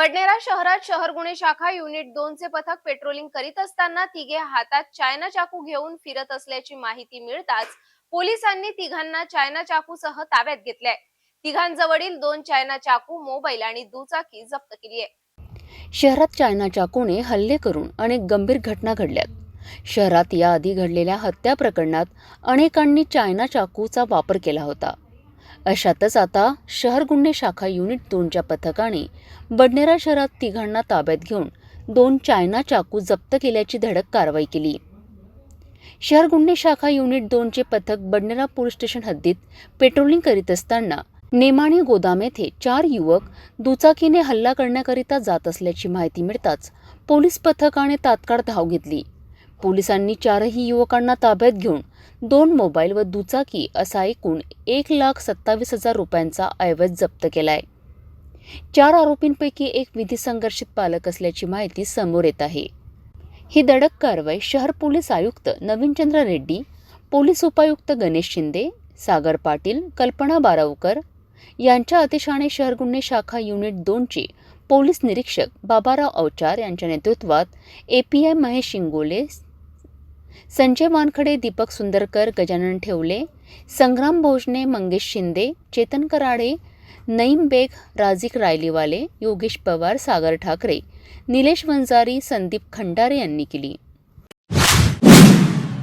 बडनेरा शहरात शहर गुन्हे शाखा युनिट दोन चे पथक पेट्रोलिंग करीत असताना तिघे हातात चायना चाकू घेऊन फिरत असल्याची माहिती मिळताच पोलिसांनी तिघांना चायना चाकूसह ताब्यात घेतले तिघांजवळील दोन चायना चाकू मोबाईल आणि दुचाकी जप्त केली आहे शहरात चायना चाकूने हल्ले करून अनेक गंभीर घटना घडल्यात. शहरात याआधी घडलेल्या हत्या प्रकरणात अनेकांनी चायना चाकूचा वापर केला होता. अशातच आता शहर गुन्हे शाखा युनिट दोनच्या पथकाने बडनेरा शहरात तिघांना ताब्यात घेऊन दोन चायना चाकू जप्त केल्याची धडक कारवाई केली. शहर गुन्हे शाखा युनिट दोनचे पथक बडनेरा पोलीस स्टेशन हद्दीत पेट्रोलिंग करीत असताना नेमाणी गोदाम येथे चार युवक दुचाकीने हल्ला करण्याकरिता जात असल्याची माहिती मिळताच पोलीस पथकाने तात्काळ धाव घेतली. पोलिसांनी चारही युवकांना ताब्यात घेऊन दोन मोबाईल व दुचाकी असा एकूण एक लाख सत्तावीस हजार रुपयांचा ऐवज जप्त केलाय. चार आरोपींपैकी एक विधी संघर्षित पालक असल्याची माहिती समोर येत आहे. ही धडक कारवाई शहर पोलीस आयुक्त नवीनचंद्र रेड्डी पोलीस उपायुक्त गणेश शिंदे सागर पाटील कल्पना बारावकर यांच्या अतिशाने शहर गुन्हे शाखा युनिट दोनचे पोलीस निरीक्षक बाबाराव अवचार यांच्या नेतृत्वात एपीआय महेश शिंगोले संजय वानखडे दीपक सुंदरकर गजानन ठेवले संग्राम भोजने मंगेश शिंदे चेतन कराडे नईम बेग राजिक रायलीवाले योगेश पवार सागर ठाकरे निलेश वंजारी संदीप खंडारे यांनी केली.